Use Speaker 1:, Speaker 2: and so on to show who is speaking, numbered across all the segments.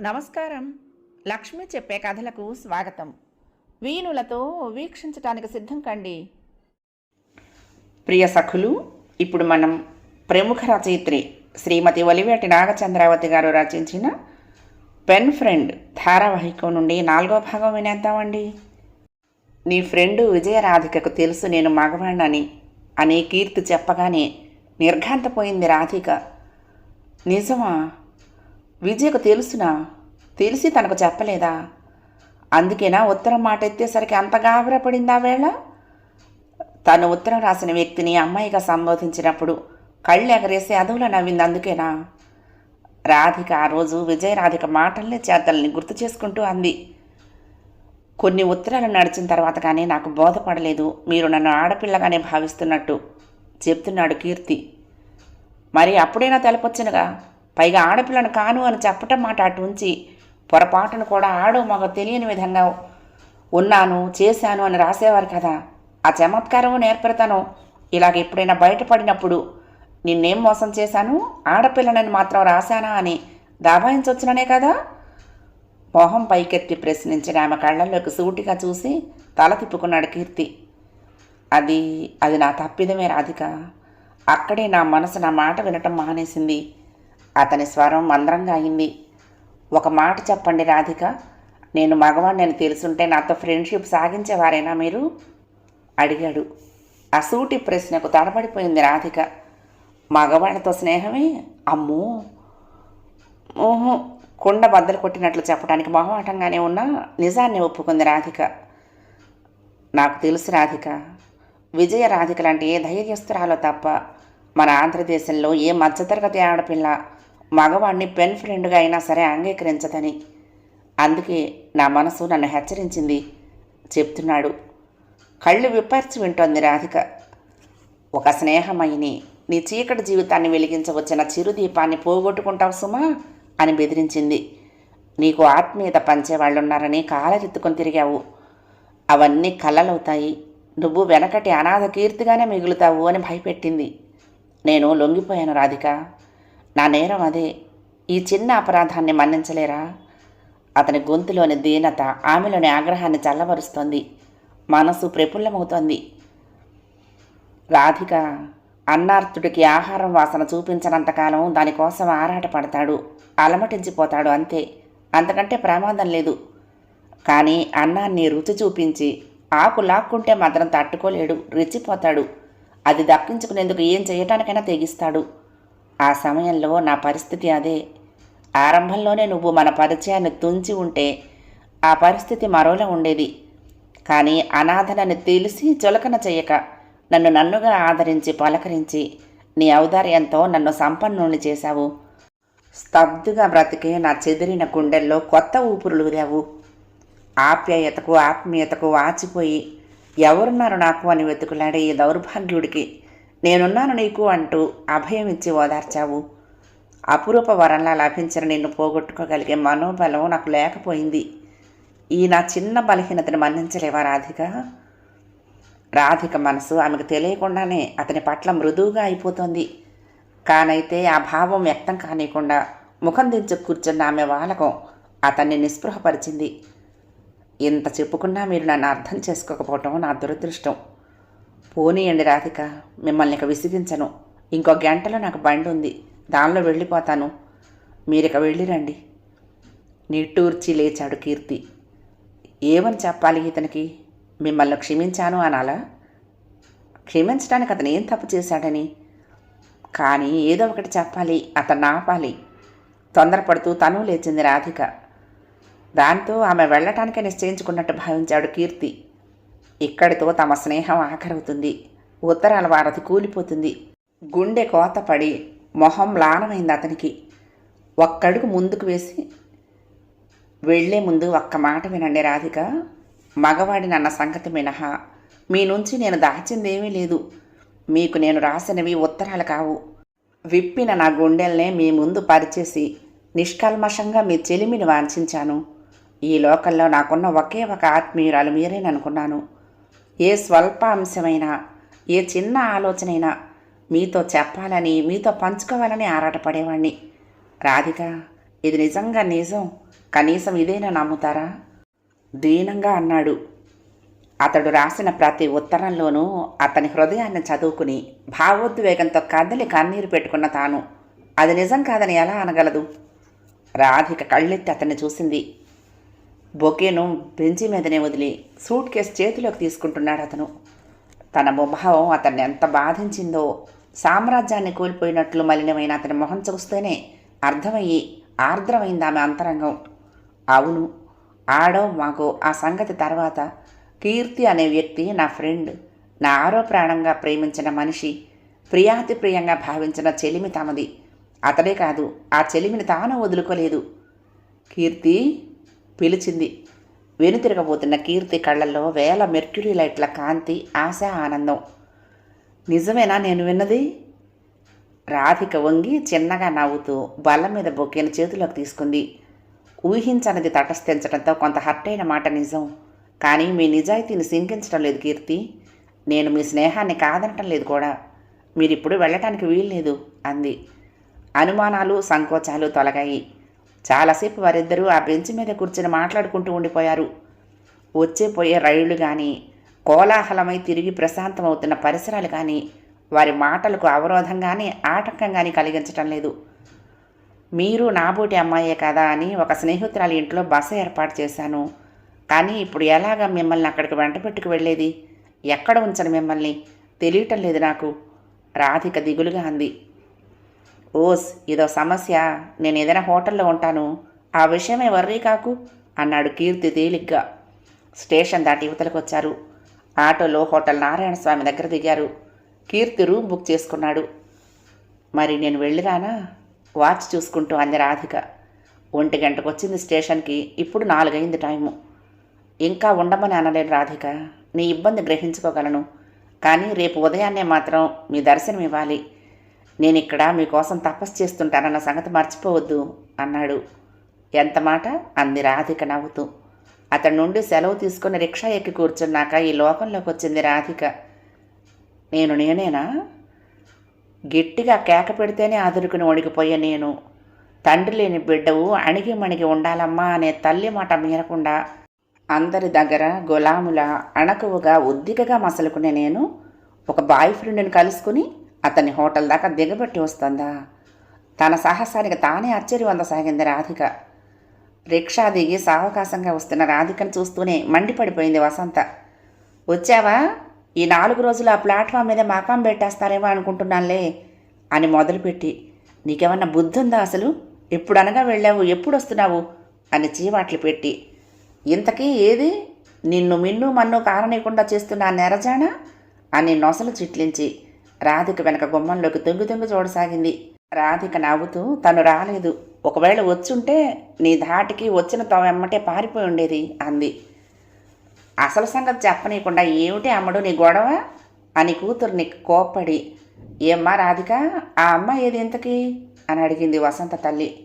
Speaker 1: నమస్కారం. లక్ష్మి చెప్పే కథలకు స్వాగతం. వీణులతో వీక్షించటానికి సిద్ధం కండి. ప్రియ సఖులు ఇప్పుడు మనం ప్రముఖ రచయిత్రి శ్రీమతి ఒలివేటి నాగచంద్రావతి గారు రచించిన పెన్ ఫ్రెండ్ ధారావాహికం నుండి నాలుగో భాగం వినేద్దామండి. నీ ఫ్రెండు విజయరాధికకు తెలుసు నేను మగవాణ్ణని అని కీర్తి చెప్పగానే నిర్ఘాంతపోయింది రాధిక. నిజమా? విజయకు తెలుసునా? తెలిసి తనకు చెప్పలేదా? అందుకేనా ఉత్తరం మాట ఎత్తేసరికి అంత గాబరపడిందా వేళ? తను ఉత్తరం రాసిన వ్యక్తిని అమ్మాయిగా సంబోధించినప్పుడు కళ్ళు ఎగరేసి అదువులో నవ్వింది అందుకేనా? రాధిక ఆ రోజు విజయ రాధిక మాటల్ని చేతల్ని గుర్తు చేసుకుంటూ అంది. కొన్ని ఉత్తరాలు నడిచిన తర్వాత కానీ నాకు బోధపడలేదు. మీరు నన్ను ఆడపిల్లగానే భావిస్తున్నట్టు చెప్తున్నాడు కీర్తి. మరి అప్పుడైనా తెలపొచ్చునుగా? పైగా ఆడపిల్లను కాను అని చెప్పటం మాట అటు ఉంచి పొరపాటును కూడా ఆడో మగ తెలియని విధంగా ఉన్నాను చేశాను అని రాసేవారు కదా. ఆ చమత్కారము నేర్పెడతాను ఇలాగ ఎప్పుడైనా బయటపడినప్పుడు నిన్నేం మోసం చేశాను? ఆడపిల్లనని మాత్రం రాశానా అని దాబాయించొచ్చుననే కదా. మొహం పైకెత్తి ప్రశ్నించిన ఆమె కళ్ళల్లోకి సూటిగా చూసి తల తిప్పుకున్నాడు కీర్తి. అది అది నా తప్పిదమే రాధిక. అక్కడే నా మనసు నా మాట వినటం మానేసింది. అతని స్వరం మంద్రంగా అయింది. ఒక మాట చెప్పండి రాధిక. నేను మగవాడిని నేను తెలుసుంటే నాతో ఫ్రెండ్షిప్ సాగించేవారేనా మీరు? అడిగాడు. ఆ సూటి ప్రశ్నకు తడబడిపోయింది రాధిక. మగవాడితో స్నేహమే? అమ్మో! ఓహో! కుండ బద్దలు కొట్టినట్లు చెప్పడానికి మొహమాటంగానే ఉన్నా నిజాన్ని ఒప్పుకుంది రాధిక. నాకు తెలుసు రాధిక. విజయ రాధిక లాంటి ఏ ధైర్యస్తురాలో తప్ప మన ఆంధ్రదేశంలో ఏ మధ్యతరగతి ఆడపిల్ల మగవాణ్ణి పెన్ ఫ్రెండ్గా అయినా సరే అంగీకరించదని. అందుకే నా మనసు నన్ను హెచ్చరించింది. చెప్తున్నాడు. కళ్ళు విపర్చి వింటోంది రాధిక. ఒక స్నేహమైని నీ చీకటి జీవితాన్ని వెలిగించవచ్చిన చిరుదీపాన్ని పోగొట్టుకుంటావు సుమా? అని బెదిరించింది. నీకు ఆత్మీయత పంచేవాళ్ళున్నారని కాలరెత్తుకొని తిరిగావు. అవన్నీ కళ్ళలవుతాయి నువ్వు వెనకటి అనాథ కీర్తిగానే మిగులుతావు అని భయపెట్టింది. నేను లొంగిపోయాను రాధిక. నా నేరం అదే. ఈ చిన్న అపరాధాన్ని మన్నించలేరా? అతని గొంతులోని దీనత ఆమెలోని ఆగ్రహాన్ని చల్లబరుస్తోంది. మనసు ప్రఫుల్లమవుతోంది. రాధిక అన్నార్తుడికి ఆహారం వాసన చూపించనంతకాలం దానికోసం ఆరాటపడతాడు అలమటించిపోతాడు అంతే. అంతకంటే ప్రమాదం లేదు. కానీ అన్నాన్ని రుచి చూపించి ఆకు లాక్కుంటే మాత్రం తట్టుకోలేడు రెచ్చిపోతాడు. అది దక్కించుకునేందుకు ఏం చేయటానికైనా తెగిస్తాడు. ఆ సమయంలో నా పరిస్థితి అదే. ఆరంభంలోనే నువ్వు మన పరిచయాన్ని తుంచి ఉంటే ఆ పరిస్థితి మరోలా ఉండేది. కానీ అనాథనని తెలిసి చులకన చెయ్యక నన్ను నన్నుగా ఆదరించి పలకరించి నీ ఔదార్యంతో నన్ను సంపన్నుణ్ణి చేశావు. స్తబ్దుగా బ్రతికే నా చెదిరిన గుండెల్లో కొత్త ఊపిరులు ఆప్యాయతకు ఆత్మీయతకు వాచిపోయి ఎవరున్నారు నాకు అని వెతుకులాడే ఈ దౌర్భాగ్యుడికి నేనున్నాను నీకు అంటూ అభయం ఇచ్చి ఓదార్చావు. అపురూప వరంలా లభించిన నిన్ను పోగొట్టుకోగలిగే మనోబలం నాకు లేకపోయింది. ఈ నా చిన్న బలహీనతను మన్నించలేవా రాధిక? రాధిక మనసు ఆమెకు తెలియకుండానే అతని పట్ల మృదువుగా అయిపోతుంది. కానైతే ఆ భావం వ్యక్తం కానియకుండా ముఖం దించు కూర్చున్న ఆమె వాలకం అతన్ని నిస్పృహపరిచింది. ఇంత చెప్పుకున్నా మీరు నన్ను అర్థం చేసుకోకపోవటం నా దురదృష్టం. పోనీయండి రాధిక మిమ్మల్ని ఇక విసిగించను. ఇంకో గంటలో నాకు బండి ఉంది. దానిలో వెళ్ళిపోతాను. మీరిక వెళ్ళిరండి. నిట్టూర్చి లేచాడు కీర్తి. ఏమని చెప్పాలి ఇతనికి? మిమ్మల్ని క్షమించాను అనాలా? క్షమించడానికి అతను ఏం తప్పు చేశాడని? కానీ ఏదో ఒకటి చెప్పాలి అతను ఆపాలి. తొందరపడుతూ తను లేచింది రాధిక. దాంతో ఆమె వెళ్ళటానికే నిశ్చయించుకున్నట్టు భావించాడు కీర్తి. ఇక్కడితో తమ స్నేహం ఆఖరవుతుంది. ఉత్తరాల వారధి కూలిపోతుంది. గుండె కోతపడి మొహం లానమైంది అతనికి. ఒక్కడుగు ముందుకు వేసి వెళ్ళే ముందు ఒక్క మాట వినండి రాధిక. మగవాడి నన్న సంగతి మినహా. మీ నుంచి నేను దాచిందేమీ లేదు. మీకు నేను రాసినవి ఉత్తరాలు కావు. విప్పిన నా గుండెల్నే మీ ముందు పరిచేసి నిష్కల్మషంగా మీ చెలిమిని వాంఛించాను. ఈ లోకల్లో నాకున్న ఒకే ఒక ఆత్మీయురాలు మీరేననుకున్నాను. ఏ స్వల్ప అంశమైనా ఏ చిన్న ఆలోచనైనా మీతో చెప్పాలని మీతో పంచుకోవాలని ఆరాటపడేవాణ్ణి. రాధిక ఇది నిజంగా నిజం. కనీసం ఇదేనా నమ్ముతారా? దీనంగా అన్నాడు. అతడు రాసిన ప్రతి ఉత్తరంలోనూ అతని హృదయాన్ని చదువుకుని భావోద్వేగంతో కదలి కన్నీరు పెట్టుకున్న తాను. అది నిజం కాదని ఎలా అనగలదు? రాధిక కళ్ళెత్తి అతన్ని చూసింది. బొకేను బెంచి మీదనే వదిలి సూట్ కేసు చేతిలోకి తీసుకుంటున్నాడు అతను. తన ముభావం అతన్ని ఎంత బాధించిందో సామ్రాజ్యాన్ని కోల్పోయినట్లు మలినమైన అతని మొహం చూస్తేనే అర్థమయ్యి ఆర్ద్రమైంది ఆమె అంతరంగం. అవును ఆడో మాకు ఆ సంగతి తర్వాత కీర్తి అనే వ్యక్తి నా ఫ్రెండ్ నా ఆరో ప్రాణంగా ప్రేమించిన మనిషి ప్రియాతి ప్రియంగా భావించిన చెలిమి తమది. అతడే కాదు ఆ చెలిమిని తాను వదులుకోలేదు. కీర్తి? పిలిచింది. వెనుతిరగబోతున్న కీర్తి కళ్ళల్లో వేల మెర్క్యూరీ లైట్ల కాంతి ఆశ ఆనందం. నిజమేనా నేను విన్నది? రాధిక వంగి చిన్నగా నవ్వుతూ బల్ల మీద బొక్కేను చేతిలోకి తీసుకుంది. ఊహించనిది తటస్థించడంతో కొంత హర్ట్ అయిన మాట నిజం. కానీ మీ నిజాయితీని శంకించడం లేదు కీర్తి. నేను మీ స్నేహాన్ని కాదనటం లేదు కూడా. మీరిప్పుడు వెళ్ళటానికి వీల్లేదు అంది. అనుమానాలు సంకోచాలు తొలగాయి. చాలాసేపు వారిద్దరూ ఆ బెంచ్ మీద కూర్చుని మాట్లాడుకుంటూ ఉండిపోయారు. వచ్చే పోయే రైళ్ళు కానీ కోలాహలమై తిరిగి ప్రశాంతమవుతున్న పరిసరాలు కానీ వారి మాటలకు అవరోధం కానీ ఆటంకం కానీ కలిగించటం లేదు. మీరు నాబోటి అమ్మాయే కదా అని ఒక స్నేహితురాలి ఇంట్లో బస ఏర్పాటు చేశాను. కానీ ఇప్పుడు ఎలాగ మిమ్మల్ని అక్కడికి వెంట పెట్టుకు వెళ్ళేది? ఎక్కడ ఉంచను మిమ్మల్ని? తెలియటం లేదు నాకు. రాధిక దిగులుగా అంది. ఓస్ ఇదో సమస్య. నేను ఏదైనా హోటల్లో ఉంటాను. ఆ విషయమే వర్రీ కాకు అన్నాడు కీర్తి తేలిగ్గా. స్టేషన్ దాటి యువతలకు వచ్చారు ఆటోలో హోటల్ నారాయణ స్వామి దగ్గర దిగారు. కీర్తి రూమ్ బుక్ చేసుకున్నాడు. మరి నేను వెళ్ళిరానా? వాచ్ చూసుకుంటూ అంది రాధిక. ఒంటి గంటకు వచ్చింది స్టేషన్కి. ఇప్పుడు నాలుగైంది టైము. ఇంకా ఉండమని అనలేను రాధిక. నీ ఇబ్బంది గ్రహించుకోగలను. కానీ రేపు ఉదయాన్నే మాత్రం మీ దర్శనం ఇవ్వాలి నేను ఇక్కడ మీకోసం తపస్సు చేస్తుంటానన్న సంగతి మర్చిపోవద్దు అన్నాడు. ఎంత మాట? అంది రాధిక నవ్వుతూ. అతడి నుండి సెలవు తీసుకుని రిక్షా ఎక్కి కూర్చున్నాక ఈ లోకంలోకి వచ్చింది రాధిక. నేను నేనేనా? గట్టిగా కేక పెడితేనే అదురుకుని వణికిపోయే నేను. తండ్రి లేని బిడ్డవు అణిగి మణిగి ఉండాలమ్మా అనే తల్లి మాట మీరకుండా అందరి దగ్గర గులాముల అణకువగా ఉద్దికగా మసలుకునే నేను ఒక బాయ్ ఫ్రెండ్ని కలుసుకుని అతన్ని హోటల్ దాకా దిగబెట్టి వస్తుందా? తన సాహసానికి తానే ఆశ్చర్యం అందసాగింది రాధిక. రిక్షా దిగి సావకాశంగా వస్తున్న రాధికను చూస్తూనే మండిపడిపోయింది వసంత. వచ్చావా? ఈ నాలుగు రోజులు ఆ ప్లాట్ఫామ్ మీద మకాం పెట్టేస్తారేమో అనుకుంటున్నానులే అని మొదలుపెట్టి. నీకేమన్నా బుద్ధి ఉందా అసలు? ఎప్పుడు అనగా వెళ్ళావు? ఎప్పుడు వస్తున్నావు అని చీవాట్లు పెట్టి. ఇంతకీ ఏది? నిన్ను మిన్ను మన్ను కారణీయకుండా చేస్తున్న నెరజానా? అని నొసలు చిట్లించి. రాధిక వెనక గుమ్మంలోకి తొంగి తొంగి చూడసాగింది. రాధిక నవ్వుతూ తను రాలేదు. ఒకవేళ వచ్చుంటే నీ ధాటికి వచ్చిన తోవెమ్మటే పారిపోయి ఉండేది అంది. అసలు సంగతి చెప్పనీయకుండా ఏమిటి అమ్మడు నీ గొడవ? అని కూతుర్ని కోప్పడి ఏమ్మా రాధిక ఆ అమ్మ ఏది ఇంతకీ? అని అడిగింది వసంత తల్లి.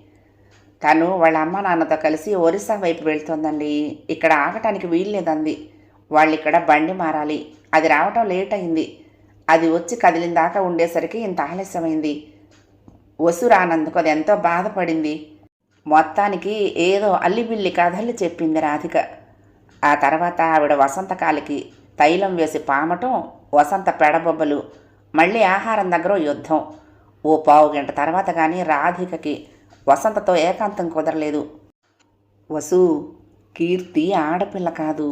Speaker 1: తను వాళ్ళ అమ్మ నాన్నతో కలిసి ఒరిస్సా వైపు వెళ్తోందండి. ఇక్కడ ఆగటానికి వీల్లేదంది. వాళ్ళు ఇక్కడ బండి మారాలి. అది రావటం లేట్ అయింది. అది వచ్చి కదిలిన దాకా ఉండేసరికి ఇంత ఆలస్యమైంది. వసు రానందుకు అది ఎంతో బాధపడింది. మొత్తానికి ఏదో అల్లిబిల్లి కథలు చెప్పింది రాధిక. ఆ తర్వాత ఆవిడ వసంతకాలికి తైలం వేసి పామటం వసంత పెడబొబ్బలు మళ్ళీ ఆహారం దగ్గర యుద్ధం. ఓ పావు గంట తర్వాత కానీ రాధికకి వసంతతో ఏకాంతం కుదరలేదు. వసు కీర్తి ఆడపిల్ల కాదు.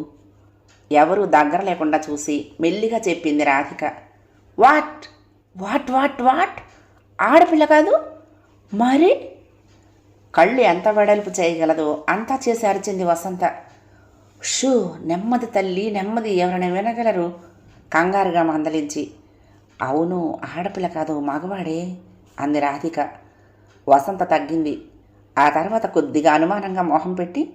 Speaker 1: ఎవరూ దగ్గర లేకుండా చూసి మెల్లిగా చెప్పింది Radhika. What? What what what? ఆడపిల్ల కాదు మరి? కళ్ళు ఎంత వెడల్పు చేయగలదో అంతా చేసి అరిచింది వసంత. షూ నెమ్మది తల్లి నెమ్మది ఎవరైనా వినగలరు? కంగారుగా మందలించి అవును ఆడపిల్ల కాదు మగవాడే అంది రాధిక. వసంత తగ్గింది. ఆ తర్వాత కొద్దిగా అనుమానంగా మొహం పెట్టి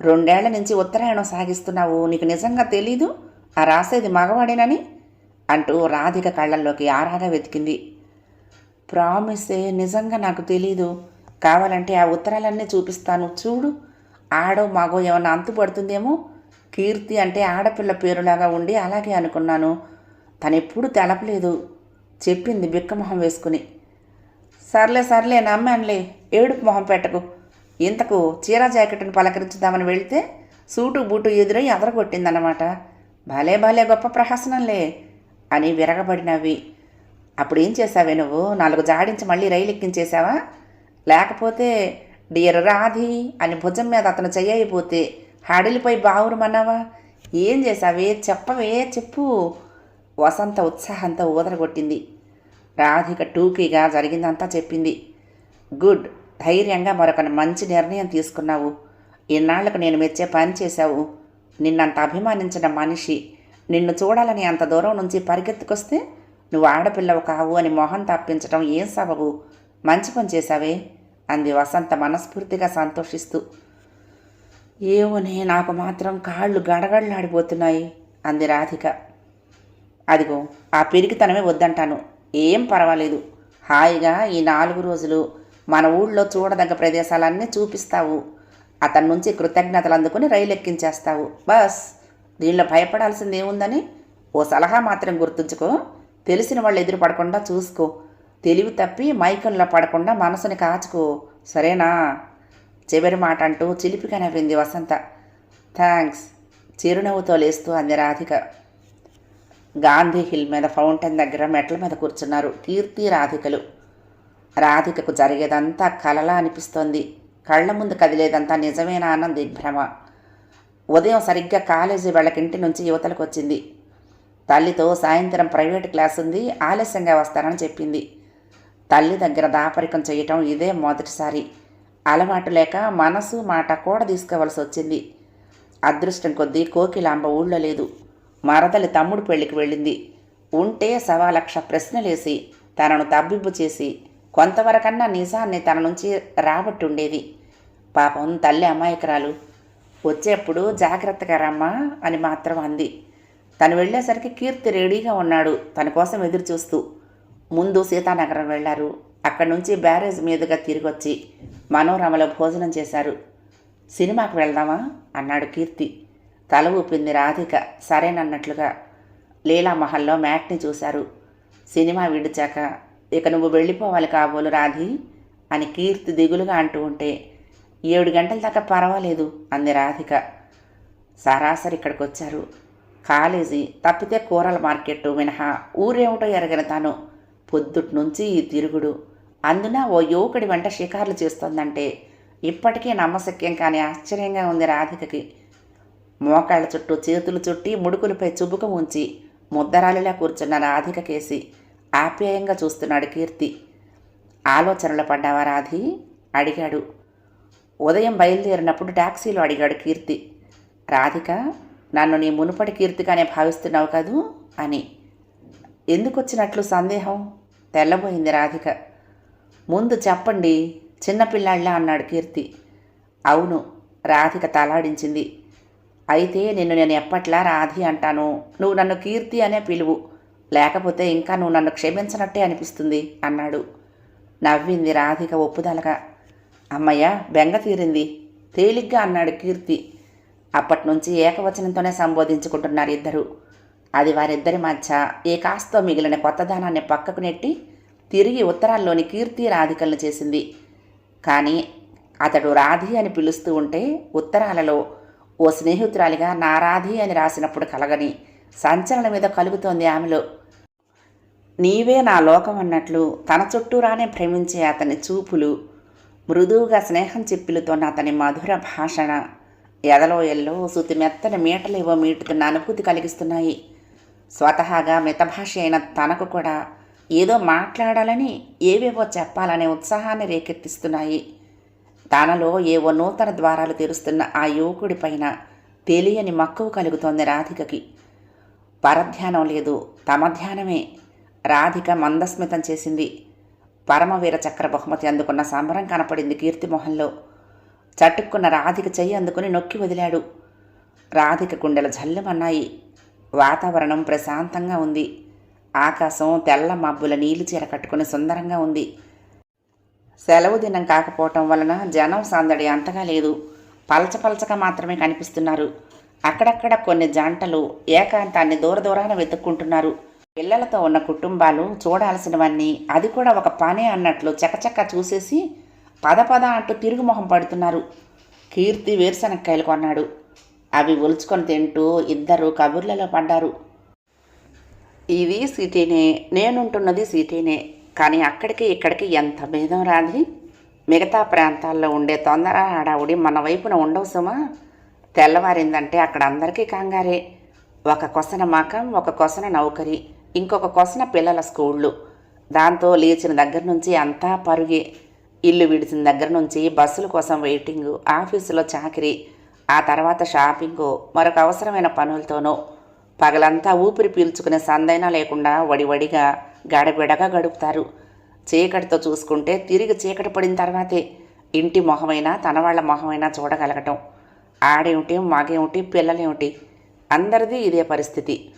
Speaker 1: రెండేళ్ళ నుంచి ఉత్తరాయణం సాగిస్తున్నావు నీకు నిజంగా తెలీదు? ఆ రాసేది మగవాడేనని? అంటూ రాధిక కళ్ళల్లోకి ఆరాగా వెతికింది. ప్రామిసే నిజంగా నాకు తెలీదు. కావాలంటే ఆ ఉత్తరాలన్నీ చూపిస్తాను. చూడు ఆడో మాగో ఏమన్నా అంతు పడుతుందేమో కీర్తి అంటే ఆడపిల్ల పేరులాగా ఉండి అలాగే అనుకున్నాను. తనెప్పుడు తెలపలేదు. చెప్పింది బిక్కమొహం వేసుకుని. సర్లే సర్లే నమ్మానులే. ఏడుపు మొహం పెట్టకు. ఇంతకు చీర జాకెట్ను పలకరించుదామని వెళితే సూటు బూటు ఎదురై అదరగొట్టిందన్నమాట. భలే భలే గొప్ప ప్రహసనంలే. అని విరగబడినవి. అప్పుడు ఏం చేసావే నువ్వు? నాలుగు జాడించి మళ్ళీ రైలు ఎక్కించేశావా? లేకపోతే డియర్ రాధి అని భుజం మీద అతను చెయ్యయిపోతే హడిలిపోయి బావురమన్నావా? ఏం చేసావే చెప్పవే చెప్పు. వసంత ఉత్సాహంతో ఊదరగొట్టింది. రాధిక టూకీగా జరిగిందంతా చెప్పింది. గుడ్ ధైర్యంగా మరొక మంచి నిర్ణయం తీసుకున్నావు. ఇన్నాళ్ళకు నేను మెచ్చే పని చేశావు. నిన్నంత అభిమానించిన మనిషి. నిన్ను చూడాలని అంత దూరం నుంచి పరిగెత్తుకొస్తే నువ్వు ఆడపిల్లవు కావు అని మొహం తప్పించటం ఏం సబబు? మంచి పని చేశావే? అంది వసంత మనస్ఫూర్తిగా సంతోషిస్తూ. ఏమోనే నాకు మాత్రం కాళ్ళు గడగడలాడిపోతున్నాయి అంది రాధిక. అదిగో ఆ పెరిగితనమే వద్దంటాను. ఏం పర్వాలేదు. హాయిగా ఈ నాలుగు రోజులు మన ఊళ్ళో చూడదగ్గ ప్రదేశాలన్నీ చూపిస్తావు. అతని నుంచి కృతజ్ఞతలు అందుకుని రైలు ఎక్కించేస్తావు బస్! దీనిలో భయపడాల్సింది ఏముందని ఓ సలహా మాత్రం గుర్తుంచుకో. తెలిసిన వాళ్ళు ఎదురు పడకుండా చూసుకో. తెలివి తప్పి మైకంలో పడకుండా మనసుని కాచుకో. సరేనా? చివరి మాట అంటూ చిలిపిగా నవ్వింది వసంత. థ్యాంక్స్ చిరునవ్వుతో లేస్తూ అంది రాధిక. గాంధీ హిల్ మీద ఫౌంటైన్ దగ్గర మెట్ల మీద కూర్చున్నారు కీర్తి రాధికలు. రాధికకు జరిగేదంతా కలలా అనిపిస్తోంది. కళ్ళ ముందు కదిలేదంతా నిజమేనా అన్న దిగ్భ్రమ. ఉదయం సరిగ్గా కాలేజీ వాళ్ళకింటి నుంచి యువతలకు వచ్చింది తల్లితో సాయంత్రం ప్రైవేట్ క్లాస్ ఉంది ఆలస్యంగా వస్తానని చెప్పింది. తల్లి దగ్గర దాపరికం చేయటం ఇదే మొదటిసారి. అలవాటు లేక మనసు మాట కూడా తీసుకోవలసి వచ్చింది అదృష్టం కొద్దీ కోకిలాంబ ఊళ్ళో లేదు. మరదలి తమ్ముడు పెళ్ళికి వెళ్ళింది. ఉంటే సవా లక్ష ప్రశ్నలేసి తనను తబ్బిబ్బు చేసి కొంతవరకన్నా నిజాన్ని తన నుంచి రాబట్టుండేది. పాపం తల్లి అమాయకురాలు. వచ్చేప్పుడు జాగ్రత్తగా రమ్మా అని మాత్రం అంది. తను వెళ్ళేసరికి కీర్తి రెడీగా ఉన్నాడు. తన కోసం ఎదురు చూస్తూ ముందు సీతానగరం వెళ్ళారు అక్కడి నుంచి బ్యారేజ్ మీదుగా తిరిగొచ్చి మనోరమలో భోజనం చేశారు. సినిమాకి వెళ్దామా? అన్నాడు కీర్తి. తల ఊపింది రాధిక సరేనన్నట్లుగా లీలామహల్లో మ్యాట్ని చూశారు. సినిమా విడిచాక ఇక నువ్వు వెళ్ళిపోవాలి కాబోలు రాధి అని కీర్తి దిగులుగా అంటూ ఉంటే ఏడు గంటల దాకా పర్వాలేదు అంది రాధిక. సరాసరి ఇక్కడికి వచ్చారు కాలేజీ తప్పితే కూరల మార్కెట్ మినహా ఊరేమిటో ఎరగని తాను. పొద్దుటి నుంచి ఈ తిరుగుడు. అందున ఓ యువకుడి వెంట షికార్లు చేస్తోందంటే ఇప్పటికీ నమ్మశక్యం కానీ ఆశ్చర్యంగా ఉంది రాధికకి. మోకాళ్ళ చుట్టూ చేతులు చుట్టి ముడుకులపై చుబుకం ఉంచి ముద్దరాలిలా కూర్చున్న రాధిక కేసి ఆప్యాయంగా చూస్తున్నాడు కీర్తి. ఆలోచనలు పడ్డావా రాధి? అడిగాడు. ఉదయం బయలుదేరినప్పుడు ట్యాక్సీలో అడిగాడు కీర్తి. రాధిక నన్ను నీ మునుపటి కీర్తిగానే భావిస్తున్నావు కదూ? అని. ఎందుకు వచ్చినట్లు సందేహం? తెల్లబోయింది రాధిక. ముందు చెప్పండి చిన్నపిల్లాళ్ళ అన్నాడు కీర్తి. అవును రాధిక తలాడించింది. అయితే నిన్ను నేను ఎప్పట్లా రాధి అంటాను? నువ్వు నన్ను కీర్తి అనే పిలువు. లేకపోతే ఇంకా నువ్వు నన్ను క్షమించనట్టే అనిపిస్తుంది అన్నాడు. నవ్వింది రాధిక ఒప్పుదలగా. అమ్మయ్య బెంగ తీరింది. తేలిగ్గా అన్నాడు కీర్తి. అప్పటి నుంచి ఏకవచనంతోనే సంబోధించుకుంటున్నారు ఇద్దరు. అది వారిద్దరి మధ్య ఏ కాస్తో మిగిలిన కొత్తదానాన్ని పక్కకు నెట్టి తిరిగి ఉత్తరాల్లోని కీర్తి రాధికలను చేసింది. కానీ అతడు రాధి అని పిలుస్తూ ఉంటే ఉత్తరాలలో ఓ స్నేహితురాలిగా నా రాధి అని రాసినప్పుడు కలగని సంచలన మీద కలుగుతోంది ఆమెలో. నీవే నా లోకం అన్నట్లు తన చుట్టూరానే ప్రేమించే అతని చూపులు మృదువుగా స్నేహం చెప్పిలుతోన్న అతని మధుర భాషణ. ఎదలో ఎల్లో సుతి మెత్తని మీటలేవో మీటుతున్న అనుభూతి కలిగిస్తున్నాయి. స్వతహాగా మితభాష అయిన తనకు కూడా ఏదో మాట్లాడాలని ఏవేవో చెప్పాలనే ఉత్సాహాన్ని రేకెత్తిస్తున్నాయి. తనలో ఏవో నూతన ద్వారాలు తెరుస్తున్న ఆ యువకుడి పైన తెలియని మక్కువ కలుగుతోంది రాధికకి. పరధ్యానం లేదు తమ ధ్యానమే రాధిక మందస్మితం చేసింది. పరమవీర చక్ర బహుమతి అందుకున్న సంబరం కనపడింది కీర్తిమోహన్లో చటుక్కున్న రాధిక చెయ్యి అందుకుని నొక్కి వదిలాడు. రాధిక గుండెలు జల్లుమన్నాయి. వాతావరణం ప్రశాంతంగా ఉంది. ఆకాశం తెల్ల మబ్బుల నీలి చీర కట్టుకుని సుందరంగా ఉంది. సెలవు దినం కాకపోవటం వలన జనం సందడి అంతగా లేదు. పలచ పలచగా మాత్రమే కనిపిస్తున్నారు. అక్కడక్కడ కొన్ని జంటలు ఏకాంతాన్ని దూర దూరాన వెతుక్కుంటున్నారు. పిల్లలతో ఉన్న కుటుంబాలు చూడాల్సినవన్నీ అది కూడా ఒక పనే అన్నట్లు చకచక చూసేసి పద పద అంటూ తిరుగు మొహం పడుతున్నారు. కీర్తి వేరుశనక్కాయలు కొన్నాడు. అవి ఒలుచుకొని తింటూ ఇద్దరు కబుర్లలో పడ్డారు. ఇది సిటీనే నేనుంటున్నది సిటీనే కానీ అక్కడికి ఇక్కడికి ఎంత భేదం రాది? మిగతా ప్రాంతాల్లో ఉండే తొందర హడావుడి మన వైపున ఉండవు సుమా తెల్లవారిందంటే అక్కడ అందరికీ కంగారే. ఒక కొసన మకం ఒక కొసన నౌకరి. ఇంకొక కొసన పిల్లల స్కూళ్ళు. దాంతో లేచిన దగ్గర నుంచి అంతా పరుగే. ఇల్లు విడిచిన దగ్గర నుంచి బస్సుల కోసం వెయిటింగ్ ఆఫీసులో చాకరీ ఆ తర్వాత షాపింగు మరొక అవసరమైన పనులతోనో. పగలంతా ఊపిరి పీల్చుకునే సందైనా లేకుండా వడివడిగా గడబిడగా గడుపుతారు. చీకటితో చూసుకుంటే తిరిగి చీకటి పడిన తర్వాతే ఇంటి మొహమైనా తన వాళ్ళ మొహమైనా చూడగలగటం. ఆడేమిటి మగేమిటి పిల్లలేమిటి? అందరిది ఇదే పరిస్థితి.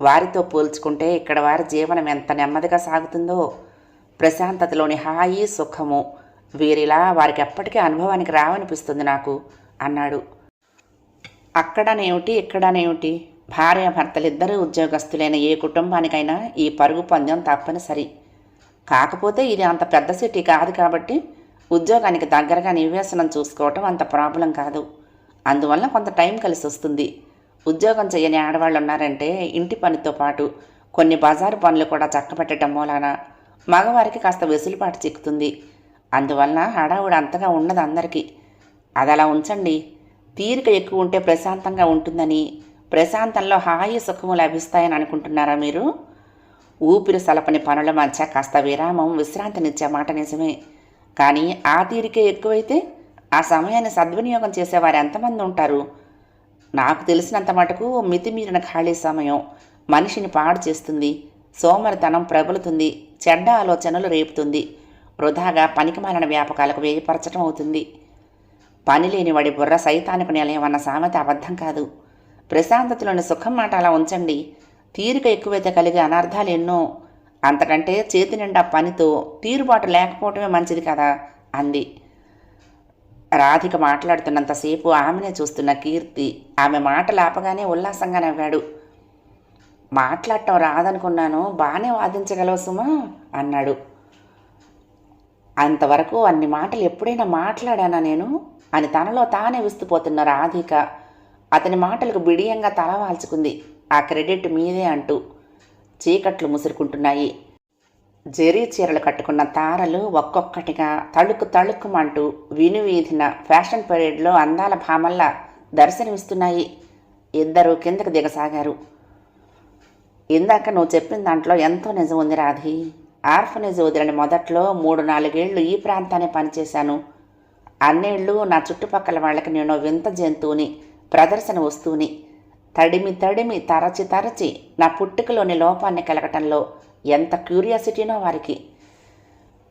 Speaker 1: వారితో పోల్చుకుంటే ఇక్కడ వారి జీవనం ఎంత నెమ్మదిగా సాగుతుందో ప్రశాంతతలోని హాయి సుఖము వీరిలా వారికి ఎప్పటికీ అనుభవానికి రావనిపిస్తుంది నాకు అన్నాడు. అక్కడనేమిటి ఇక్కడనేమిటి? భార్య భర్తలిద్దరూ ఉద్యోగస్తులైన ఏ కుటుంబానికైనా ఈ పరుగు పందెం తప్పనిసరి. కాకపోతే ఇది అంత పెద్ద సిటీ కాదు కాబట్టి ఉద్యోగానికి దగ్గరగా నివేశనం చూసుకోవటం అంత ప్రాబ్లం కాదు. అందువల్ల కొంత టైం కలిసి వస్తుంది ఉద్యోగం చేయని ఆడవాళ్ళు ఉన్నారంటే ఇంటి పనితో పాటు కొన్ని బజారు పనులు కూడా చక్కబెట్టడం మూలాన మగవారికి కాస్త వెసులుబాటు చిక్కుతుంది. అందువలన హడావుడు అంతగా ఉన్నది అందరికీ. అది అలా ఉంచండి. తీరిక ఎక్కువ ఉంటే ప్రశాంతంగా ఉంటుందని ప్రశాంతంలో హాయి సుఖము లభిస్తాయని అనుకుంటున్నారా మీరు? ఊపిరి సలపని పనుల మధ్య కాస్త విరామం విశ్రాంతినిచ్చే మాట నిజమే. కానీ ఆ తీరికే ఎక్కువైతే ఆ సమయాన్ని సద్వినియోగం చేసేవారు ఎంతమంది ఉంటారు? నాకు తెలిసినంత మటుకు మితిమీరిన ఖాళీ సమయం మనిషిని పాడు చేస్తుంది సోమరితనం ప్రబలుతుంది చెడ్డ ఆలోచనలు రేపుతుంది వృధాగా పనికిమాలిన వ్యాపకాలకు వేయపరచడం అవుతుంది. పని లేని వాడి బుర్ర సైతానికి నిలయమన్న సామెత అబద్ధం కాదు. ప్రశాంతతలోని సుఖం మాట అలా ఉంచండి. తీరిక ఎక్కువైతే కలిగే అనర్థాలు ఎన్నో. అంతకంటే చేతి నిండా పనితో తీరుబాటు లేకపోవటమే మంచిది కదా అంది. రాధిక మాట్లాడుతున్నంతసేపు ఆమెనే చూస్తున్న కీర్తి ఆమె మాటలు ఆపగానే ఉల్లాసంగా నవ్వాడు మాట్లాడటం రాదనుకున్నాను బాగానే వాదించగలవు సుమా అన్నాడు. అంతవరకు అన్ని మాటలు ఎప్పుడైనా మాట్లాడానా నేను? అని తనలో తానే విస్తుపోతున్న రాధిక అతని మాటలకు బిడియంగా తల వాల్చుకుంది. ఆ క్రెడిట్ మీదే అంటూ చీకట్లు ముసురుకుంటున్నాయి. జెరీ చీరలు కట్టుకున్న తారలు ఒక్కొక్కటిగా తళుకు తళుక్కుమంటూ వినువీధిన ఫ్యాషన్ పరేడ్లో అందాల భామల్లా దర్శనమిస్తున్నాయి. ఇద్దరు కిందకు దిగసాగారు. ఇందాక నువ్వు చెప్పిన దాంట్లో ఎంతో నిజం ఉంది రాధి. ఆర్ఫనేజ్ వదిలిన మొదట్లో మూడు నాలుగేళ్ళు ఈ ప్రాంతాన్ని పనిచేశాను. అన్నేళ్ళు నా చుట్టుపక్కల వాళ్ళకి నేను వింత జంతువుని ప్రదర్శన వస్తువుని తడిమి తడిమి తరచి తరచి నా పుట్టుకలోని లోపాన్ని కలగటంలో ఎంత క్యూరియాసిటీనో వారికి.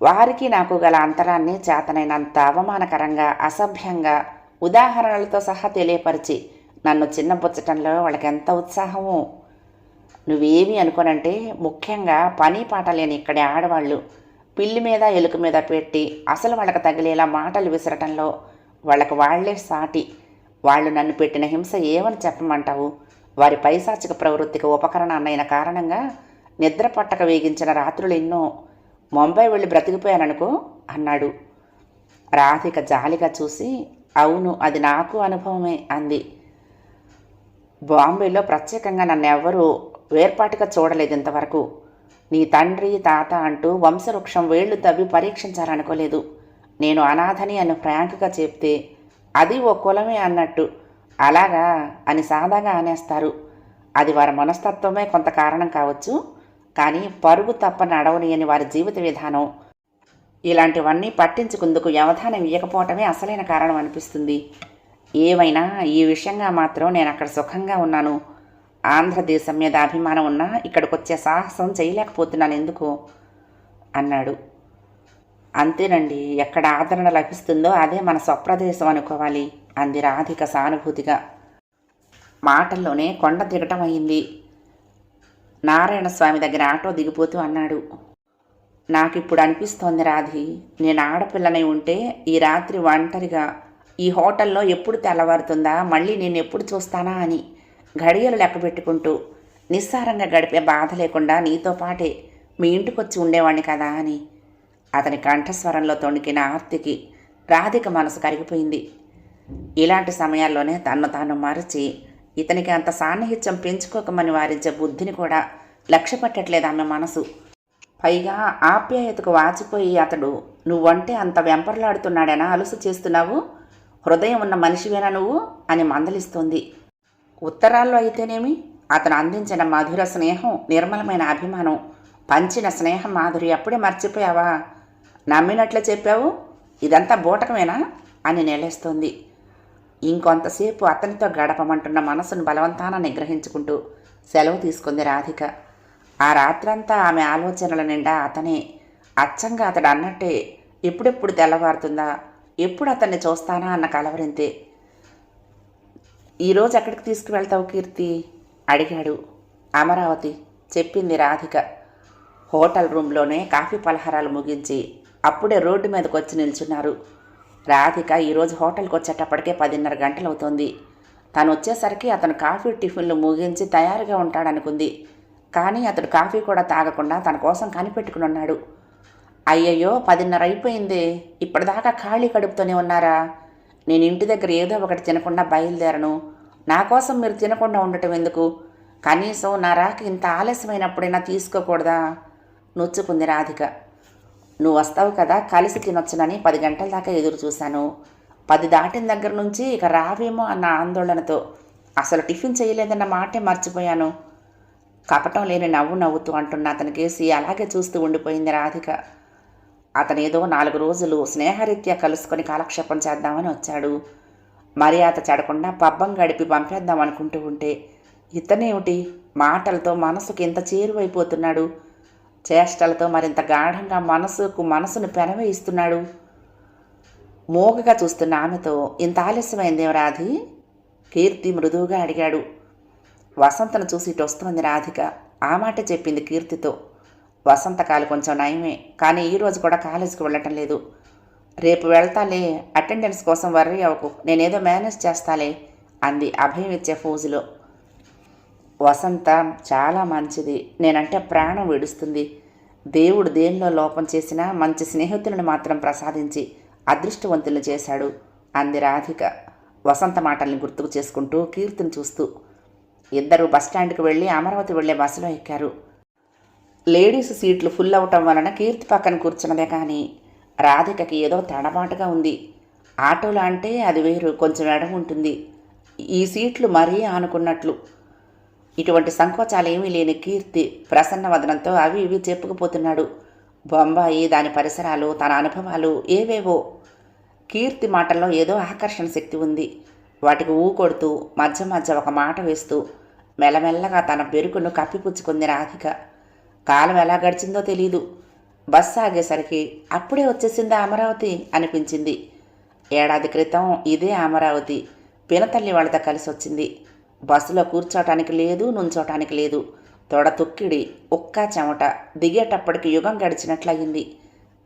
Speaker 1: వారికి నాకు గల అంతరాన్ని చేతనైనంత అవమానకరంగా అసభ్యంగా ఉదాహరణలతో సహా తెలియపరిచి నన్ను చిన్నబుచ్చటంలో వాళ్ళకి ఎంత ఉత్సాహమో. నువ్వేమి అనుకోనంటే ముఖ్యంగా పని పాట లేని ఇక్కడి ఆడవాళ్ళు పిల్లి మీద ఎలుక మీద పెట్టి అసలు వాళ్ళకి తగిలేలా మాటలు విసరటంలో వాళ్ళకి వాళ్ళే సాటి వాళ్ళు నన్ను పెట్టిన హింస ఏమని చెప్పమంటావు? వారి పైశాచిక ప్రవృత్తికి ఉపకరణాన్నైన కారణంగా నిద్ర పట్టక వేగించిన రాత్రులు ఎన్నో. ముంబై వెళ్ళి బ్రతికిపోయాననుకో? అన్నాడు. రాధిక జాలిగా చూసి అవును అది నాకు అనుభవమే అంది. బాంబేలో ప్రత్యేకంగా నన్ను ఎవ్వరూ వేర్పాటుగా చూడలేదు ఇంతవరకు. నీ తండ్రి తాత అంటూ వంశవృక్షం వేళ్ళు తవ్వి పరీక్షించాలనుకోలేదు నేను అనాథని అని ఫ్రాంక్గా చెప్తే అది ఓ కులమే అన్నట్టు. అలాగా? అని సాదాగా అనేస్తారు. అది వారి మనస్తత్వమే కొంత కారణం కావచ్చు. కానీ పరుగు తప్ప నడవని అని వారి జీవిత విధానం. ఇలాంటివన్నీ పట్టించుకుందుకు వ్యవధానం ఇవ్వకపోవటమే అసలైన కారణం అనిపిస్తుంది. ఏమైనా ఈ విషయంగా మాత్రం నేను అక్కడ సుఖంగా ఉన్నాను. ఆంధ్రదేశం మీద అభిమానం ఉన్నా ఇక్కడికి వచ్చే సాహసం చేయలేకపోతున్నాను ఎందుకు? అన్నాడు. అంతేనండి. ఎక్కడ ఆదరణ లభిస్తుందో అదే మన స్వప్రదేశం అనుకోవాలి. అంది రాధిక సానుభూతిగా. మాటల్లోనే కొండ దిగటం అయింది. నారాయణ స్వామి దగ్గర ఆటో దిగిపోతూ అన్నాడు. నాకు ఇప్పుడు అనిపిస్తోంది రాధి నేను ఆడపిల్లనై ఉంటే ఈ రాత్రి ఒంటరిగా ఈ హోటల్లో ఎప్పుడు తెల్లవారుతుందా మళ్ళీ నేను ఎప్పుడు చూస్తానా అని గడియలు లెక్క పెట్టుకుంటూ నిస్సారంగా గడిపే బాధ లేకుండా నీతో పాటే మీ ఇంటికొచ్చి ఉండేవాడిని కదా అని అతని కంఠస్వరంలో తొణికిన ఆర్తికి రాధిక మనసు కరిగిపోయింది. ఇలాంటి సమయాల్లోనే తన్ను తాను మరచి ఇతనికి అంత సాన్నిహిత్యం పెంచుకోకమని వారించే బుద్ధిని కూడా లక్ష్య పెట్టట్లేదు ఆమె మనసు. పైగా ఆప్యాయతకు వాచిపోయి అతడు నువ్వంటే అంత వెంపర్లాడుతున్నాడేనా? అలుసు చేస్తున్నావు? హృదయం ఉన్న మనిషివేనా నువ్వు? అని మందలిస్తోంది. ఉత్తరాల్లో అయితేనేమి? అతను అందించిన మధుర స్నేహం నిర్మలమైన అభిమానం పంచిన స్నేహం మాధురి అప్పుడే మర్చిపోయావా? నమ్మినట్లు చెప్పావు? ఇదంతా బూటకమేనా? అని నిలేస్తోంది. ఇంకొంతసేపు అతనితో గడపమంటున్న మనసును బలవంతాన నిగ్రహించుకుంటూ సెలవు తీసుకుంది రాధిక. ఆ రాత్రంతా ఆమె ఆలోచనల నిండా అతనే అచ్చంగా అతడు అన్నట్టే ఎప్పుడెప్పుడు తెల్లవారుతుందా ఎప్పుడు అతన్ని చూస్తానా అన్న కలవరింతే. ఈరోజు ఎక్కడికి తీసుకువెళ్తావు కీర్తి? అడిగాడు అమరావతి చెప్పింది రాధిక. హోటల్ రూమ్లోనే కాఫీ పలహారాలు ముగించి అప్పుడే రోడ్డు మీదకి వచ్చి నిల్చున్నారు. రాధిక ఈరోజు హోటల్కి వచ్చేటప్పటికే పదిన్నర గంటలు అవుతుంది తను వచ్చేసరికి అతను కాఫీ టిఫిన్లు ముగించి తయారుగా ఉంటాడనుకుంది. కానీ అతడు కాఫీ కూడా తాగకుండా తన కోసం కనిపెట్టుకుని ఉన్నాడు అయ్యయ్యో పదిన్నర అయిపోయింది ఇప్పటిదాకా ఖాళీ కడుపుతోనే ఉన్నారా? నేను ఇంటి దగ్గర ఏదో ఒకటి తినకుండా బయలుదేరను. నా కోసం మీరు తినకుండా ఉండటం ఎందుకు? కనీసం నా రాక ఇంత ఆలస్యమైనప్పుడైనా తీసుకోకూడదా? నొచ్చుకుంది రాధిక. నువ్వు వస్తావు కదా కలిసి తినొచ్చునని పది గంటల దాకా ఎదురు చూశాను. పది దాటిన దగ్గర నుంచి ఇక రావేమో అన్న ఆందోళనతో అసలు టిఫిన్ చేయలేదన్న మాటే మర్చిపోయాను. కపటం లేని నవ్వు నవ్వుతూ అంటున్న అతని కేసి అలాగే చూస్తూ ఉండిపోయింది రాధిక. అతను ఏదో నాలుగు రోజులు స్నేహరీత్యా కలుసుకొని కాలక్షేపం చేద్దామని వచ్చాడు. మర్యాద చెడకుండా పబ్బం గడిపి పంపేద్దాం అనుకుంటూ ఉంటే ఇతనేమిటి? మాటలతో మనసుకి ఎంత చేరువైపోతున్నాడు. చేష్టలతో మరింత గాఢంగా మనసుకు మనసును పెనవేయిస్తున్నాడు. మోగగా చూస్తున్న ఆమెతో ఇంత ఆలస్యమైందేం రాధి? కీర్తి మృదువుగా అడిగాడు. వసంతను చూసి ఇటు వస్తోంది రాధిక. ఆ మాట చెప్పింది కీర్తితో. వసంతకాలు కొంచెం నయమే కానీ ఈరోజు కూడా కాలేజీకి వెళ్ళటం లేదు. రేపు వెళ్తాలే అటెండెన్స్ కోసం వర్రీ అవ్వకు నేనేదో మేనేజ్ చేస్తాలే అంది అభయం ఇచ్చే ఫోజులో. వసంత చాలా మంచిది. నేనంటే ప్రాణం విడుస్తుంది. దేవుడు దేనిలో లోపం చేసినా మంచి స్నేహితులను మాత్రం ప్రసాదించి అదృష్టవంతులను చేశాడు. అంది రాధిక. వసంత మాటల్ని గుర్తుకు చేసుకుంటూ కీర్తిని చూస్తూ. ఇద్దరు బస్టాండ్కి వెళ్ళి అమరావతి వెళ్ళే బస్సులో ఎక్కారు. లేడీస్ సీట్లు ఫుల్ అవటం వలన కీర్తి పక్కన కూర్చున్నదే కానీ రాధికకి ఏదో తడబాటుగా ఉంది. ఆటోలో అంటే అది వేరు కొంచెం ఎడం ఉంటుంది. ఈ సీట్లు మరీ ఆనుకున్నట్లు. ఇటువంటి సంకోచాలు ఏమీ లేని కీర్తి ప్రసన్న వదనంతో అవి ఇవి చెప్పుకుపోతున్నాడు. బొంబాయి దాని పరిసరాలు తన అనుభవాలు ఏవేవో. కీర్తి మాటల్లో ఏదో ఆకర్షణ శక్తి ఉంది. వాటికి ఊకొడుతూ మధ్య మధ్య ఒక మాట వేస్తూ మెల్లమెల్లగా తన బెరుకును కప్పిపుచ్చుకుంది రాధిక. కాలం ఎలా గడిచిందో తెలీదు. బస్సు ఆగేసరికి అప్పుడే వచ్చేసిందా అమరావతి? అనిపించింది. ఏడాది క్రితం ఇదే అమరావతి. పినతల్లి వాళ్ళతో కలిసి వచ్చింది బస్సులో కూర్చోటానికి లేదు నుంచోటానికి లేదు. తొడ తొక్కిడి ఒక్క చెమట దిగేటప్పటికి యుగం గడిచినట్లయింది.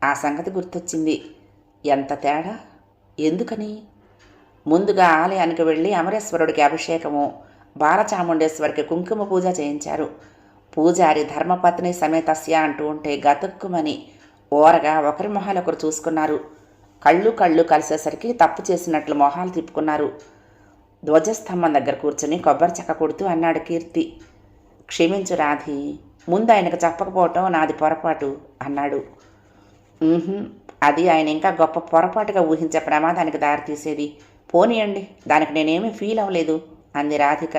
Speaker 1: ఆ సంగతి గుర్తొచ్చింది. ఎంత తేడా? ఎందుకని? ముందుగా ఆలయానికి వెళ్ళి అమరేశ్వరుడికి అభిషేకము బాలచాముండేశ్వరికి కుంకుమ పూజ చేయించారు. పూజారి ధర్మపత్ని సమేతస్య అంటూ ఉంటే గతుక్కుమని ఓరగా ఒకరి మొహాలొకరు చూసుకున్నారు. కళ్ళు కళ్ళు కలిసేసరికి తప్పు చేసినట్లు మొహాలు తిప్పుకున్నారు. ధ్వజస్తంభం దగ్గర కూర్చుని కొబ్బరి చెక్క కొడుతూ అన్నాడు కీర్తి. క్షమించు రాధి ముందు ఆయనకు చెప్పకపోవటం నాది పొరపాటు అన్నాడు. అది ఆయన ఇంకా గొప్ప పొరపాటుగా ఊహించే ప్రమాదానికి దారితీసేది పోనీయండి దానికి నేనేమీ ఫీల్ అవ్వలేదు అంది రాధిక.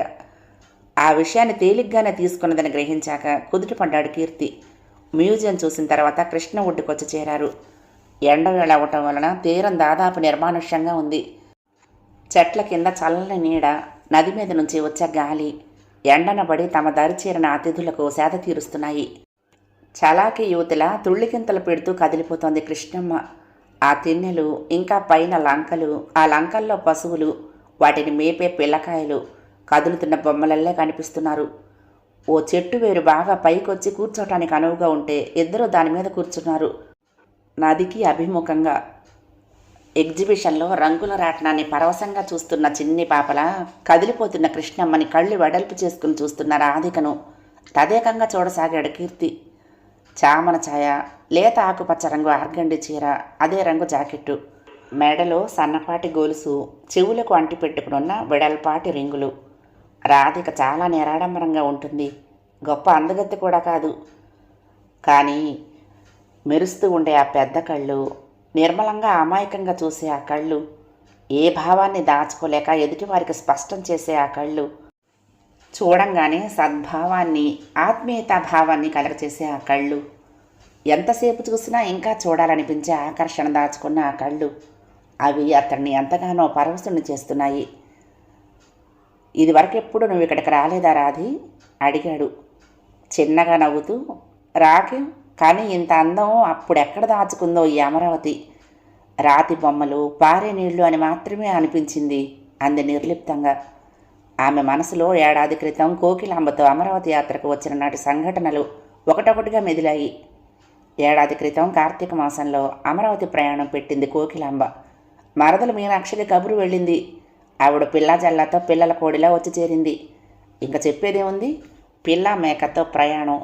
Speaker 1: ఆ విషయాన్ని తేలిగ్గానే తీసుకున్నదని గ్రహించాక కుదుటపడ్డాడు కీర్తి. మ్యూజియం చూసిన తర్వాత కృష్ణ ఒడ్డుకొచ్చి చేరారు. ఎండవేళ అవ్వటం వలన తీరం దాదాపు నిర్మానుష్యంగా ఉంది. చెట్ల కింద చల్లని నీడ నది మీద నుంచి వచ్చే గాలి ఎండనబడి తమ దరి చేరిన అతిథులకు సేద తీరుస్తున్నాయి. చలాకి యువతిలా తుళ్ళికింతలు పెడుతూ కదిలిపోతోంది కృష్ణమ్మ. ఆ తిన్నెలు ఇంకా పైన లంకలు ఆ లంకల్లో పశువులు వాటిని మేపే పిల్లకాయలు కదులుతున్న బొమ్మలల్లే కనిపిస్తున్నారు. ఓ చెట్టు వేరు బాగా పైకొచ్చి కూర్చోటానికి అనువుగా ఉంటే ఇద్దరూ దాని మీద కూర్చున్నారు. నదికి అభిముఖంగా ఎగ్జిబిషన్లో రంగుల రాట్నాన్ని పరవశంగా చూస్తున్న చిన్ని పాపల కదిలిపోతున్న కృష్ణమ్మని కళ్ళు వెడల్పు చేసుకుని చూస్తున్న రాధికను తదేకంగా చూడసాగాడు కీర్తి. చామన ఛాయ లేత ఆకుపచ్చ రంగు ఆర్గండి చీర అదే రంగు జాకెట్టు. మెడలో సన్నపాటి గొలుసు చెవులకు అంటి పెట్టుకున్న వెడల్పాటి రింగులు. రాధిక చాలా నిరాడంబరంగా ఉంటుంది. గొప్ప అందగత్తి కూడా కాదు. కానీ మెరుస్తూ ఉండే ఆ పెద్ద కళ్ళు నిర్మలంగా అమాయకంగా చూసే ఆ కళ్ళు. ఏ భావాన్ని దాచుకోలేక ఎదుటివారికి స్పష్టం చేసే ఆ కళ్ళు. చూడంగానే సద్భావాన్ని ఆత్మీయతా భావాన్ని కలగచేసే ఆ కళ్ళు. ఎంతసేపు చూసినా ఇంకా చూడాలనిపించే ఆకర్షణ దాచుకున్న ఆ కళ్ళు. అవి అతన్ని ఎంతగానో పరవశుని చేస్తున్నాయి. ఇదివరకెప్పుడు నువ్వు ఇక్కడికి రాలేదా రాధి? అడిగాడు. చిన్నగా నవ్వుతూ రాకేం? కానీ ఇంత అందం అప్పుడెక్కడ దాచుకుందో ఈ అమరావతి? రాతి బొమ్మలు పారే నీళ్ళు అని మాత్రమే అనిపించింది అంది నిర్లిప్తంగా. ఆమె మనసులో ఏడాది క్రితం కోకిలాంబతో అమరావతి యాత్రకు వచ్చిన నాటి సంఘటనలు ఒకటొకటిగా మెదిలాయి. ఏడాది క్రితం కార్తీక మాసంలో అమరావతి ప్రయాణం పెట్టింది కోకిలాంబ. మరదలు మీనాక్షికి కబురు వెళ్ళింది. ఆవిడ పిల్లా జల్లాతో పిల్లల కోడిలా వచ్చి చేరింది. ఇంకా చెప్పేదేముంది? పిల్ల మేకతో ప్రయాణం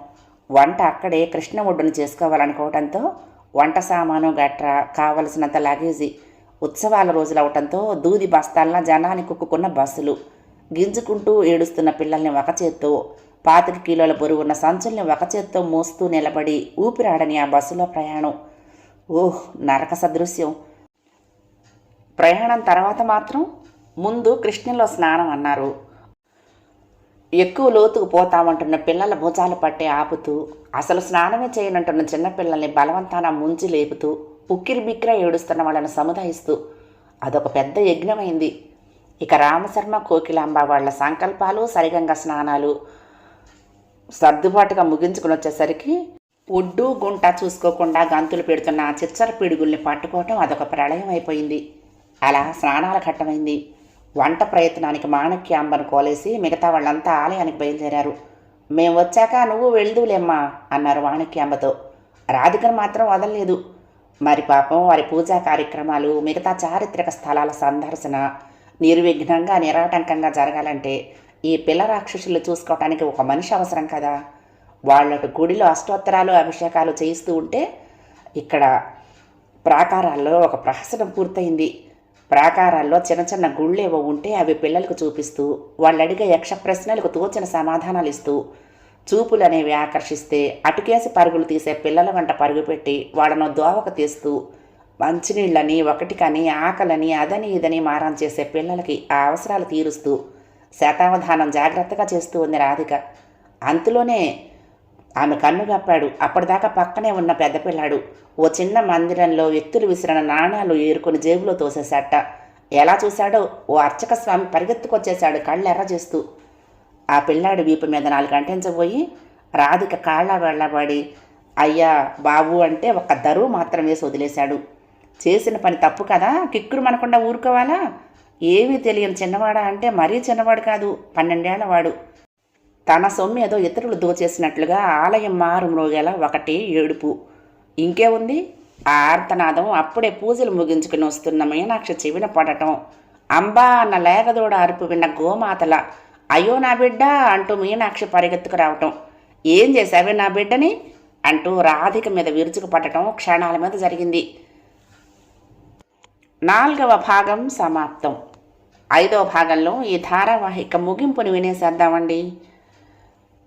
Speaker 1: వంట అక్కడే కృష్ణ ఒడ్డును చేసుకోవాలనుకోవడంతో వంట సామాను గట్రా కావలసినంత లగేజీ ఉత్సవాల రోజులవటంతో దూది బస్తాల్లా జనాన్ని కుక్కుకున్న బస్సులు. గింజుకుంటూ ఏడుస్తున్న పిల్లల్ని ఒక చేత్తో పాతిక కిలోల బరువున్న సంచుల్ని ఒక చేత్తో మోస్తూ నిలబడి ఊపిరాడని ఆ బస్సులో ప్రయాణం. ఓహ్ నరక సదృశ్యం. ప్రయాణం తర్వాత మాత్రం ముందు కృష్ణలో స్నానం అన్నారు. ఎక్కువ లోతుకు పోతామంటున్న పిల్లల భుజాలు పట్టి ఆపుతూ అసలు స్నానమే చేయనంటున్న చిన్నపిల్లల్ని బలవంతాన ముంచి లేపుతూ ఉక్కిరి బిక్కిర ఏడుస్తున్న వాళ్ళని సముదాయిస్తూ అదొక పెద్ద యజ్ఞమైంది. ఇక రామశర్మ కోకిలాంబ వాళ్ళ సంకల్పాలు సరిగంగా స్నానాలు సర్దుబాటుగా ముగించుకుని వచ్చేసరికి ఒడ్డు గుంట చూసుకోకుండా గంతులు పెడుతున్న చిచ్చర పిడుగుల్ని పట్టుకోవటం అదొక ప్రళయం అయిపోయింది. అలా స్నానాల ఘట్టమైంది. వంట ప్రయత్నానికి మాణిక్యాంబను కోలేసి మిగతా వాళ్ళంతా ఆలయానికి బయలుదేరారు. మేం వచ్చాక నువ్వు వెళ్దువులేమ్మా అన్నారు మాణిక్యాంబతో. రాధికను మాత్రం వదలలేదు. మరి పాపం వారి పూజా కార్యక్రమాలు మిగతా చారిత్రక స్థలాల సందర్శన నిర్విఘ్నంగా నిరాటంకంగా జరగాలంటే ఈ పిల్ల రాక్షసులు చూసుకోవటానికి ఒక మనిషి అవసరం కదా. వాళ్ళకు గుడిలో అష్టోత్తరాలు అభిషేకాలు చేయిస్తూ ఉంటే ఇక్కడ ప్రాకారాల్లో ఒక ప్రహసనం పూర్తయింది. ప్రాకారాల్లో చిన్న చిన్న గుళ్ళేవో ఉంటే అవి పిల్లలకు చూపిస్తూ వాళ్ళు అడిగే యక్ష ప్రశ్నలకు తోచిన సమాధానాలు ఇస్తూ చూపులనేవి ఆకర్షిస్తే అటుకేసి పరుగులు తీసే పిల్లల వెంట పరుగు పెట్టి వాళ్ళను దోవక తీస్తూ మంచినీళ్ళని ఒకటికని ఆకలని అదని ఇదని మారం చేసే పిల్లలకి ఆ అవసరాలు తీరుస్తూ శతావధానం జాగ్రత్తగా చేస్తూ ఉంది రాధిక. అంతలోనే ఆమె కన్ను కప్పాడు. అప్పటిదాకా పక్కనే ఉన్న పెద్ద పిల్లాడు. ఓ చిన్న మందిరంలో వ్యక్తులు విసిరిన నాణాలు ఏరుకొని జేబులో తోసేశాట. ఎలా చూశాడో ఓ అర్చక స్వామి పరిగెత్తుకొచ్చేశాడు కళ్ళు చేస్తూ. ఆ పిల్లాడి వీపు మీద నాలుగు అంటించబోయి రాధిక కాళ్ళ వెళ్ళబడి అయ్యా బాబు అంటే ఒక దరువు మాత్రం వేసి వదిలేశాడు. చేసిన పని తప్పు కదా కిక్కురు మనకుండా ఊరుకోవాలా? ఏమీ తెలియని చిన్నవాడా అంటే మరీ చిన్నవాడు కాదు పన్నెండేళ్ళవాడు తన సొమ్ము ఏదో ఇతరులు దోచేసినట్లుగా ఆలయం మారుమ్రోగేలా ఒకటి ఏడుపు. ఇంకే ఉంది? ఆ ఆర్తనాదం అప్పుడే పూజలు ముగించుకుని వస్తున్న మీనాక్షి చెవిన పడటం. అంబా అన్న లేగదోడ అరుపు విన్న గోమాతల అయ్యో నా బిడ్డ అంటూ మీనాక్షి పరిగెత్తుకు రావటం. ఏం చేశావే నా బిడ్డని? అంటూ రాధిక మీద విరుచుకు పట్టడం క్షణాల మీద జరిగింది. నాలుగవ భాగం సమాప్తం. ఐదవ భాగంలో ఈ ధారావాహిక ముగింపుని వినేసేద్దామండి.